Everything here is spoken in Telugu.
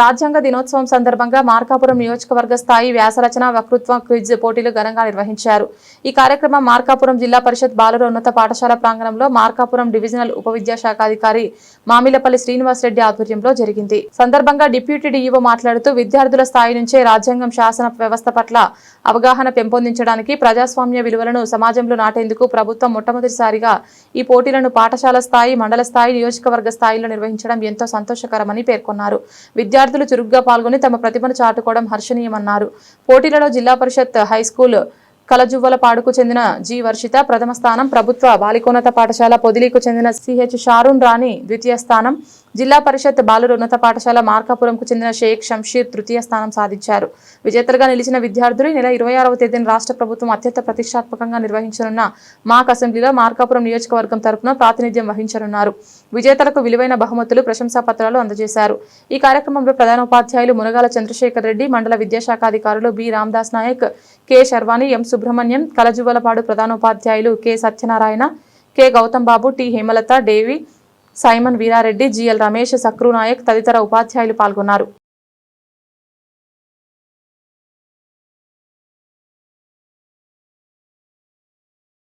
రాజ్యాంగ దినోత్సవం సందర్భంగా మార్కాపురం నియోజకవర్గ స్థాయి వ్యాసరచన వక్తృత్వ క్విజ్ పోటీలు ఘనంగా నిర్వహించారు. ఈ కార్యక్రమం మార్కాపురం జిల్లా పరిషత్ బాలుర ఉన్నత పాఠశాల ప్రాంగణంలో మార్కాపురం డివిజనల్ ఉప విద్యాశాఖాధికారి మామిలపల్లి శ్రీనివాస్ రెడ్డి ఆధ్వర్యంలో జరిగింది. సందర్భంగా డిప్యూటీ డీఈఓ మాట్లాడుతూ విద్యార్థుల స్థాయి నుంచే రాజ్యాంగం శాసన వ్యవస్థ పట్ల అవగాహన పెంపొందించడానికి ప్రజాస్వామ్య విలువలను సమాజంలో నాటేందుకు ప్రభుత్వం మొట్టమొదటిసారిగా ఈ పోటీలను పాఠశాల స్థాయి మండల స్థాయి నియోజకవర్గ స్థాయిలో నిర్వహించడం ఎంతో సంతోషకరమని పేర్కొన్నారు. విద్యార్థులు చురుగ్గా పాల్గొని తమ ప్రతిభను చాటుకోవడం హర్షణీయమన్నారు. పోటీలలో జిల్లా పరిషత్ హైస్కూల్ కలజువ్వలపాడుకు చెందిన జి వర్షిత ప్రథమ స్థానం ప్రభుత్వ బాలికోన్నత పాఠశాల పొదిలీకు చెందిన సిహెచ్ షారూన్ రాణి ద్వితీయ స్థానం జిల్లా పరిషత్ బాలుర ఉన్నత పాఠశాల మార్కాపురంకు చెందిన షేక్ షంషీర్ తృతీయ స్థానం సాధించారు. విజేతలుగా నిలిచిన విద్యార్థులు నెల ఇరవై ఆరవ తేదీన రాష్ట్ర ప్రభుత్వం అత్యంత ప్రతిష్టాత్మకంగా నిర్వహించనున్న మాక్ అసెంబ్లీలో మార్కాపురం నియోజకవర్గం తరపున ప్రాతినిధ్యం వహించనున్నారు. విజేతలకు విలువైన బహుమతులు ప్రశంసా పత్రాలు అందజేశారు. ఈ కార్యక్రమంలో ప్రధానోపాధ్యాయులు మునగాల చంద్రశేఖర్ రెడ్డి మండల విద్యాశాఖాధికారులు B. Ramdas Naik K. Sharvani M. Subrahmanyam Kalajuvalapadu ప్రధానోపాధ్యాయులు K. Satyanarayana K. Gautam Babu T. Hemalatha Davy Simon Veerareddy GL Ramesh Sakru Naik తదితర ఉపాధ్యాయులు పాల్గొన్నారు.